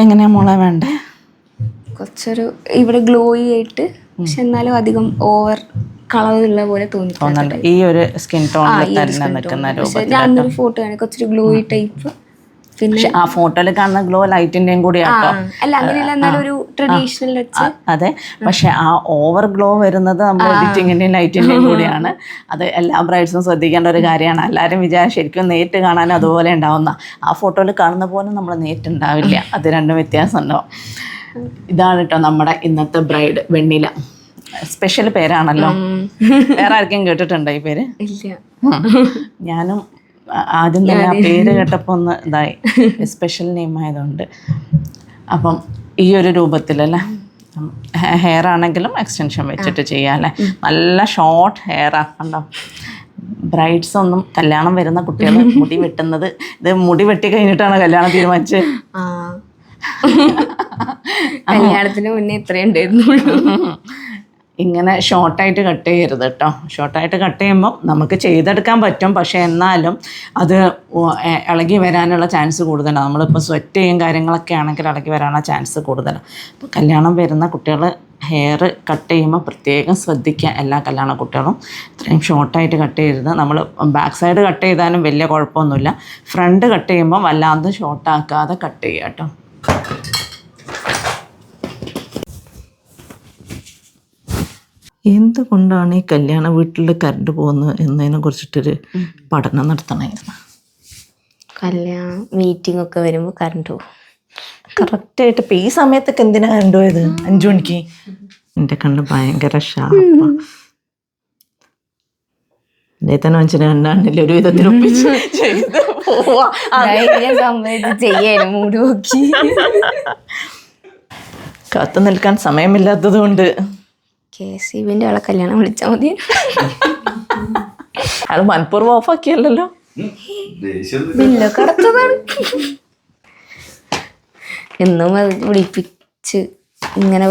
എങ്ങനെയാ മോളെ വേണ്ടേ? കുറച്ചൊരു ഇവിടെ ഗ്ലോയി ആയിട്ട് പക്ഷെ എന്നാലും അധികം ഓവർ കളറുള്ള പോലെ തോന്നി ഈ ഒരു സ്കിൻ ടോൺ തന്നെ നിൽക്കുന്ന രൂപത്തിൽ ഞാനൊരു ഫോട്ടോ ആണ് കുറച്ചൊരു ഗ്ലോയി ടൈപ്പ് പക്ഷെ ആ ഫോട്ടോയിൽ കാണുന്ന ഗ്ലോ ലൈറ്റിന്റെയും കൂടി അതെ. പക്ഷെ ആ ഓവർ ഗ്ലോ വരുന്നത് നമ്മൾ എഡിറ്റിങ്ങിന്റെയും ലൈറ്റിന്റെയും കൂടിയാണ്. അത് എല്ലാ ബ്രൈഡ്സും ശ്രദ്ധിക്കേണ്ട ഒരു കാര്യമാണ്. എല്ലാവരും വിചാരിച്ചു ശരിക്കും നേരിട്ട് കാണാൻ അതുപോലെ ഉണ്ടാവുന്ന. ആ ഫോട്ടോയിൽ കാണുന്ന പോലെ നമ്മൾ നേരിട്ട് ഉണ്ടാവില്ല അത് രണ്ടും വ്യത്യാസം ഉണ്ടാവും ഇതാണ് കേട്ടോ നമ്മുടെ ഇന്നത്തെ ബ്രൈഡ് വെണ്ണില. സ്പെഷ്യൽ പേരാണല്ലോ. വേറെ ആർക്കും കേട്ടിട്ടുണ്ടോ ഈ പേര്? ഇല്ല. ഞാനും ആദ്യം തന്നെ ആ പേര് കേട്ടപ്പോൾ ഒന്ന് ഇതായി. സ്പെഷ്യൽ നെയിം ആയതുകൊണ്ട്. അപ്പം ഈ ഒരു രൂപത്തിലല്ലേ ഹെയർ ആണെങ്കിലും എക്സ്റ്റൻഷൻ വെച്ചിട്ട് ചെയ്യാല്ലേ നല്ല ഷോർട്ട് ഹെയർ കണ്ടോ? ബ്രൈഡ്സ് ഒന്നും കല്യാണം വരുന്ന കുട്ടികൾ മുടി വെട്ടുന്നത് ഇത് മുടി വെട്ടി കഴിഞ്ഞിട്ടാണ് കല്യാണം തീരുമാനിച്ചത്. ആ. കല്യാണത്തിന് മുന്നേ ഇത്രേ ഉണ്ടായിരുന്നുള്ളൂ. ഇങ്ങനെ ഷോർട്ടായിട്ട് കട്ട് ചെയ്യരുത് കേട്ടോ ഷോർട്ടായിട്ട് കട്ട് ചെയ്യുമ്പോൾ നമുക്ക് ചെയ്തെടുക്കാൻ പറ്റും. പക്ഷേ എന്നാലും അത് ഇളകി വരാനുള്ള ചാൻസ് കൂടുതലാണ് നമ്മളിപ്പോൾ സ്വെറ്റ് ചെയ്യും കാര്യങ്ങളൊക്കെ ആണെങ്കിൽ ഇളകി വരാനുള്ള ചാൻസ് കൂടുതലാണ് അപ്പോൾ കല്യാണം വരുന്ന കുട്ടികൾ ഹെയർ കട്ട് ചെയ്യുമ്പോൾ പ്രത്യേകം ശ്രദ്ധിക്കുക. എല്ലാ കല്യാണ കുട്ടികളും ഇത്രയും ഷോർട്ടായിട്ട് കട്ട് ചെയ്യരുത്. നമ്മൾ ബാക്ക് സൈഡ് കട്ട് ചെയ്താലും വലിയ കുഴപ്പമൊന്നുമില്ല. ഫ്രണ്ട് കട്ട് ചെയ്യുമ്പോൾ വല്ലാതെ ഷോർട്ടാക്കാതെ കട്ട് ചെയ്യുക കേട്ടോ എന്തുകൊണ്ടാണ് ഈ കല്യാണ വീട്ടിൽ കറണ്ട് പോകുന്നത് എന്നതിനെ കുറിച്ചിട്ടൊരു പഠനം നടത്തണമായിരുന്നു കല്യാണ മീറ്റിംഗ് ഒക്കെ വരുമ്പോൾ കറണ്ട് പോകും. കറക്റ്റായിട്ട് ഇപ്പം ഈ സമയത്തൊക്കെ എന്തിനാ കറണ്ട് പോയത്? അഞ്ചു മണിക്ക്? എന്റെ കണ്ണ് ഭയങ്കര ഷാർപ്പ മനുഷ്യനെ കണ്ടാണ്ടില്ല ഒരു വിധത്തിൽ ഒപ്പിച്ച് ചെയ്ത് പോവാ. ധൈര്യം സംബന്ധിച്ച് ചെയ്യാനും മൂട് നോക്കി. കാത്തു നിൽക്കാൻ സമയമില്ലാത്തത് കൊണ്ട് കെ സി ബിന്റെ ആളെ കല്യാണം വിളിച്ചാൽ മതി. അത് മനഃപൂർവം ഓഫാക്കിയല്ലോ ബില്ലൊക്കെ അടച്ചതാണ് എന്നും അത് വിളിപ്പിച്ച് ഇങ്ങനെ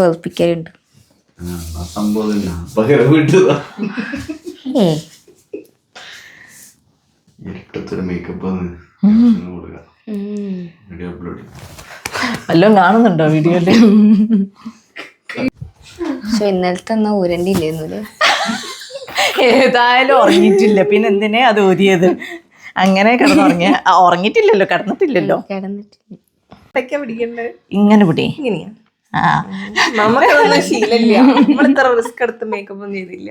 വിട്ടതാ. ഏ. വല്ലതും കാണുന്നുണ്ടോ വീഡിയോയിൽ പക്ഷെ ഇന്നലത്തെ എന്നാ ഊരണ്ടില്ലായിരുന്നു ഏതായാലും ഉറങ്ങിയിട്ടില്ല. പിന്നെ എന്തിനാ അത് ഊരിയത് അങ്ങനെ കിടന്നുറങ്ങിയ. ഉറങ്ങിയിട്ടില്ലല്ലോ കിടന്നിട്ടില്ലല്ലോ. കിടന്നിട്ടില്ല. ഇങ്ങനെ പിടി. ആ. നമുക്കതൊന്നും ശീലമില്ല. നമ്മൾ ഇത്ര റിസ്ക് എടുത്ത് മേക്കപ്പ് ഒന്നും ചെയ്തില്ല.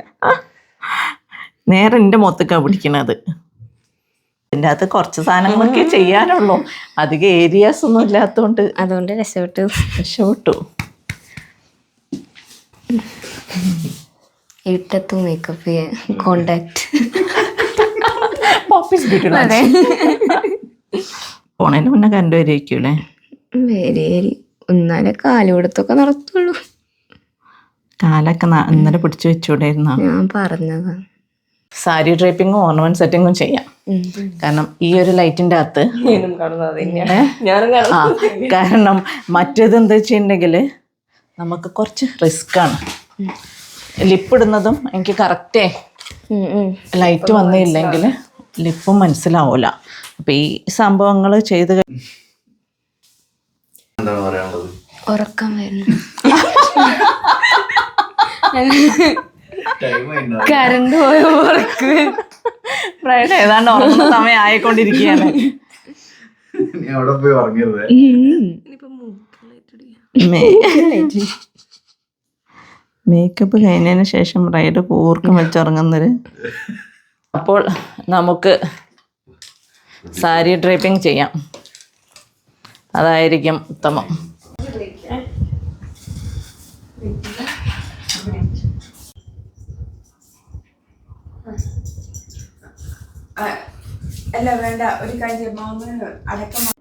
നേരെ എന്റെ മൊത്തക്കാ പിടിക്കണത്. ഇതിന്റെ അകത്ത് കുറച്ച് സാധനങ്ങളൊക്കെ ചെയ്യാനുള്ളൂ. അധികം ഏരിയാസ് ഒന്നും ഇല്ലാത്തതുകൊണ്ട് അതുകൊണ്ട് രക്ഷപ്പെട്ടു. രക്ഷപ്പെട്ടു. ഇട്ടത്തും മേക്കപ്പ് ചെയ്യാൻ കോണ്ടാക്ട് ബ്യൂട്ടി പോണേന് മുന്നേ കണ്ടുവരിക്കൂലേ വേരി ഒന്നാലെ കാലുകൊടുത്തൊക്കെ നടത്തുള്ളൂ. കാലൊക്കെ ന- ഇന്നലെ പിടിച്ചു വെച്ചൂടായിരുന്നോ? ഞാൻ പറഞ്ഞതാ. സാരി ഡ്രൈപ്പിങ്ങും ഓർണമെന്റ് സെറ്റിങ്ങും ചെയ്യാം. കാരണം ഈ ഒരു ലൈറ്റിന്റെ അകത്ത് ഞാനും കാണുന്നത് അത് തന്നെയാണ്. ഞാനും കാരണം മറ്റേത് എന്താ വെച്ചിട്ടുണ്ടെങ്കിൽ നമുക്ക് കുറച്ച് റിസ്ക് ആണ്. ലിപ്പ് ഇടുന്നതും എനിക്ക് കറക്റ്റേ ലൈറ്റ് വന്നില്ലെങ്കിൽ ലിപ്പും മനസ്സിലാവൂല. അപ്പൊ ഈ സംഭവങ്ങൾ ചെയ്ത് എന്താണ് പറയാനുള്ളത്? ഉറക്കം വരുന്നു. കരണ്ട് പോയ ഉറക്ക്. ഫ്രൈഡേ ഏതാണ്ട് ഉറങ്ങുന്ന സമയം ആയിക്കൊണ്ടിരിക്കുകയാണ്. നീ അവിടെ പോയി ഉറങ്ങരുത് മേക്കപ്പ് കഴിഞ്ഞതിന് ശേഷം റൈഡ് കൂർക്കം വെച്ചുറങ്ങുന്നൊരു അപ്പോൾ നമുക്ക് സാരി ഡ്രൈപ്പിംഗ് ചെയ്യാം. അതായിരിക്കും ഉത്തമം. അല്ല വേണ്ട. ഒരു കാര്യം അടക്കം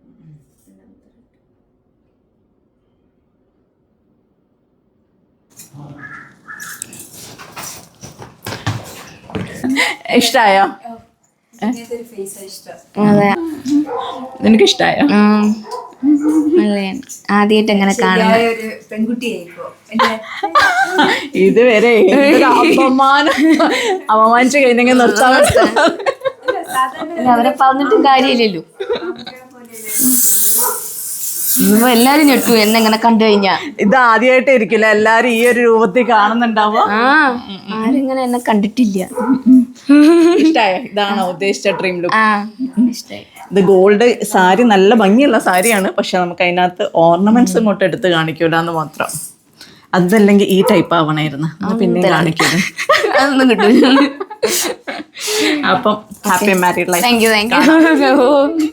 ഇഷ്ടായോ? അതെ. നിനക്ക് ഇഷ്ടായോ. ആദ്യമായിട്ട് എങ്ങനെ കാണുന്നത് ഒരു പെൺകുട്ടിയായിപ്പോ. എന്റെ ഇതുവരെ എന്തൊരു അപമാനം. അപമാനിച്ചു കഴിഞ്ഞെങ്കിൽ നിർത്താൻ അവരെ പറഞ്ഞിട്ടും കാര്യമില്ലല്ലോ. ഇന്നിപ്പോ എല്ലാരും ഞെട്ടു. എന്നെ ഇങ്ങനെ കണ്ടു കഴിഞ്ഞാ. ഇത് ആദ്യമായിട്ട് ഇരിക്കില്ല. എല്ലാരും ഈ ഒരു രൂപത്തിൽ കാണുന്നുണ്ടാവോ ആ ആരിങ്ങനെ എന്നെ കണ്ടിട്ടില്ല. ഇഷ്ടായോ? ഇതാണോ ഉദ്ദേശിച്ച ഡ്രീം ലുക്ക് ആ ഇഷ്ടായി. ഇത് ഗോൾഡ് സാരി നല്ല ഭംഗിയുള്ള സാരിയാണ്. പക്ഷെ നമുക്ക് അതിനകത്ത് ഓർണമെന്റ്സ് ഇങ്ങോട്ട് എടുത്ത് കാണിക്കൂല എന്ന് മാത്രം. അതല്ലെങ്കിൽ ഈ ടൈപ്പ് ആവണായിരുന്നു. പിന്നെ കാണിക്കുന്നു അതൊന്നും കിട്ടൂല. അപ്പം happy married life thank you thank you